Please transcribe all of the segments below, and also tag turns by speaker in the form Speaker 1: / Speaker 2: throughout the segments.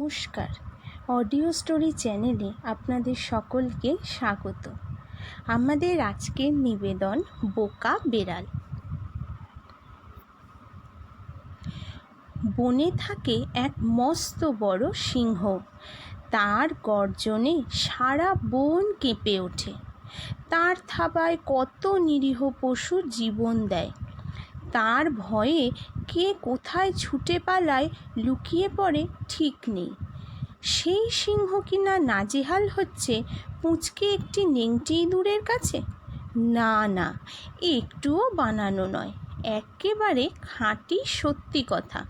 Speaker 1: নমস্কার। Audio story চ্যানেলে আপনাদের সকলকে স্বাগত। আমাদের আজকের নিবেদন বোকা বেড়াল। বনে থাকে এক মস্ত বড় সিংহ। তার গর্জনে সারা বন কেঁপে ওঠে। তার থাবায় কত নিরীহ পশু জীবন দেয়। তার ভয়ে কে কোথায় ছুটে পালায় লুকিয়ে পড়ে ঠিক নেই। সেই সিংহ কিনা নাজেহাল হচ্ছে পুঁচকে একটি নেংটি ইঁদুরের কাছে? না না, একটুও বানানো নয়, একেবারে খাঁটি সত্যি কথা।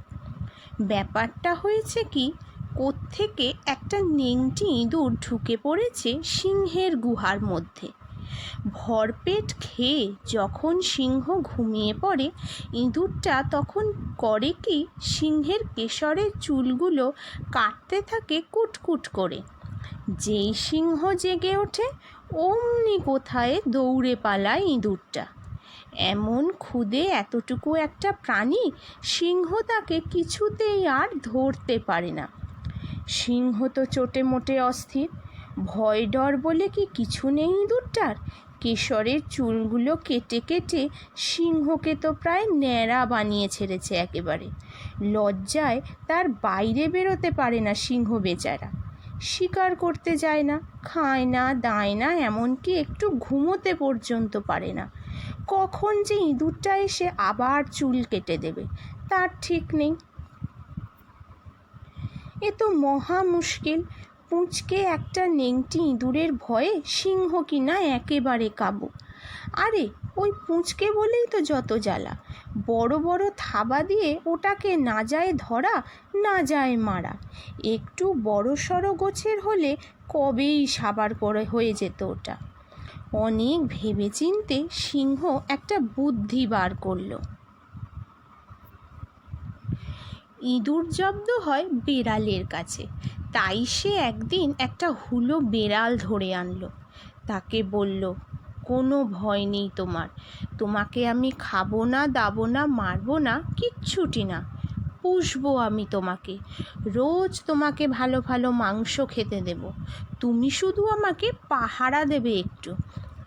Speaker 1: ব্যাপারটা হয়েছে কি, কোত্থেকে একটা নেংটি ইঁদুর ঢুকে পড়েছে সিংহের গুহার মধ্যে। ভরপেট খেয়ে যখন সিংহ ঘুমিয়ে পড়ে, ইঁদুরটা তখন করে কি সিংহের কেশরের চুলগুলো কাটতে থাকে কুটকুট করে। যেই সিংহ জেগে ওঠে, অমনি কোথায় দৌড়ে পালায় ইঁদুরটা। এমন ক্ষুদে এতটুকু একটা প্রাণী সিংহ তাকে কিছুতেই আর ধরতে পারে না। সিংহ তো চোটে মোটে অস্থির। ভয় ডর বলে কি কিছু নেই ইঁদুরটার? কেশরের চুলগুলো কেটে কেটে সিংহকে তো প্রায় ন্যাড়া বানিয়ে ছেড়েছে একেবারে। লজ্জায় তার বাইরে বেরোতে পারে না সিংহ বেচারা। শিকার করতে যায় না, খায় না, দায় না, এমনকি একটু ঘুমোতে পর্যন্ত পারে না। কখন যে ইঁদুরটা এসে আবার চুল কেটে দেবে, তার ঠিক নেই। এ তো মহা মুশকিল। পুঁচকে একটা নেংটি ইঁদুরের ভয়ে সিংহ কিনা একেবারে কাবু। আরে, ওই পুঁচকে বলেই তো যত জ্বালা। বড় বড় থাবা দিয়ে ওটাকে না যায় ধরা, না যায় মারা। একটু বড় সড়ো গোছের হলে কবেই সাবার করে হয়ে যেত ওটা। অনেক ভেবেচিন্তে সিংহ একটা বুদ্ধি বার করল। ইঁদুর জব্দ হয় বেড়ালের কাছে। তাই সে একদিন একটা হুলো বেড়াল ধরে আনলো। তাকে বলল, কোনো ভয় নেই তোমার। তোমাকে আমি খাব না, দাবো না, মারবো না, কিচ্ছুটি না। পুষবো আমি তোমাকে। রোজ তোমাকে ভালো ভালো মাংস খেতে দেব। তুমি শুধু আমাকে পাহারা দেবে একটু।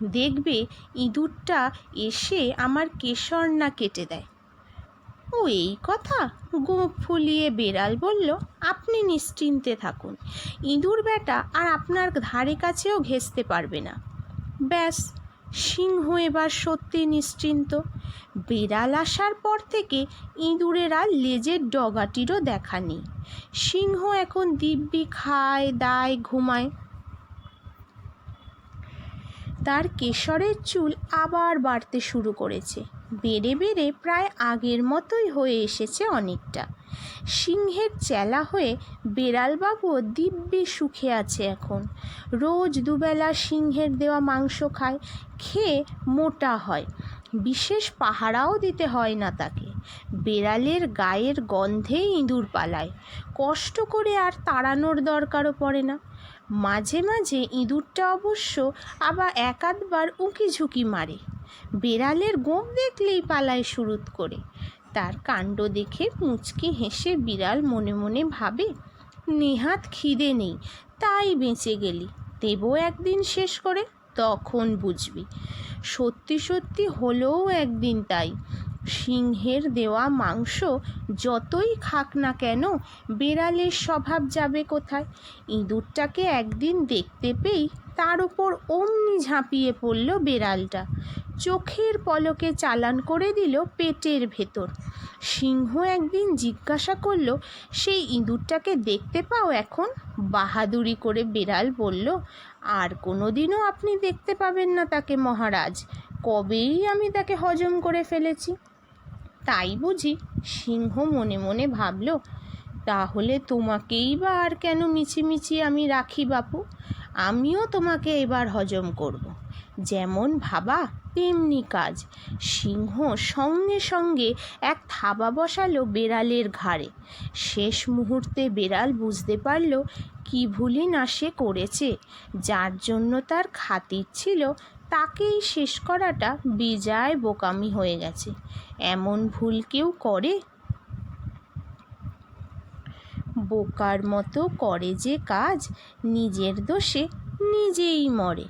Speaker 1: দেখবে ইঁদুরটা এসে আমার কেশর না কেটে দেয়। ও এই কথা গোঁফ ফুলিয়ে বেড়াল বলল, আপনি নিশ্চিন্তে থাকুন। ইঁদুর বেটা আর আপনার ধারে কাছেও ঘেঁষতে পারবে না। ব্যাস, সিংহ এবার সত্যি নিশ্চিন্ত। বেড়াল আসার পর থেকে ইঁদুরের আর লেজের ডগাটিরও দেখা নেই। সিংহ এখন দিব্যি খায়, দায়, ঘুমায়। তার কেশরের চুল আবার বাড়তে শুরু করেছে। বেড়ে বেড়ে প্রায় আগের মতোই হয়ে এসেছে অনেকটা। সিংহের চেলা হয়ে বেড়ালবাবুও দিব্যি সুখে আছে এখন। রোজ দুবেলা সিংহের দেওয়া মাংস খায়, খেয়ে মোটা হয়। বিশেষ পাহারাও দিতে হয় না তাকে। বেড়ালের গায়ের গন্ধে ইঁদুর পালায়। কষ্ট করে আর তাড়ানোর দরকারও পড়ে না। মাঝে মাঝে ইঁদুরটা অবশ্য আবার এক আধবার উঁকি ঝুঁকি মারে। বেড়ালের গোঁপ দেখলেই পালায় শুরুত করে। তার কাণ্ড দেখে মুচকি হেসে বিড়াল মনে মনে ভাবে, নেহাত খিদে নেই, তাই বেঁচে গেলি। দেবো একদিন শেষ করে, তখন বুঝবি। সত্যি সত্যি হলেও একদিন তাই। সিংহের দেওয়া মাংস যতই খাক না কেন, বেড়ালের স্বভাব যাবে কোথায়? ইঁদুরটাকে একদিন দেখতে পেয়েই তার ওপর অমনি ঝাঁপিয়ে পড়ল বেড়ালটা। চোখের পলকে চালান করে দিল পেটের ভেতর। সিংহ একদিন জিজ্ঞাসা করল, সেই ইঁদুরটাকে দেখতে পাও এখন? বাহাদুরি করে বেড়াল বলল, আর কোনো দিনও আপনি দেখতে পাবেন না তাকে, মহারাজ। কবেই আমি তাকে হজম করে ফেলেছি? তাই বুঝি? সিংহ মনে মনে ভাবল, তাহলে তোমাকেই বা আর কেন মিছিমিছি আমি রাখি বাপু? আমিও তোমাকে এবার হজম করব। যেমন ভাবা, তেমনি কাজ। সিংহ সঙ্গে সঙ্গে এক থাবা বসালো বেড়ালের ঘাড়ে। শেষ মুহূর্তে বেড়াল বুঝতে পারল কি ভুলই না সে করেছে। যার জন্য তার খাতির ছিল, তাকেই শেষ করাটা বেজায় বোকামি হয়ে গেছে। এমন ভুল কেউ করে? বোকার মতো করে যে কাজ নিজের দোষে নিজেই মরে।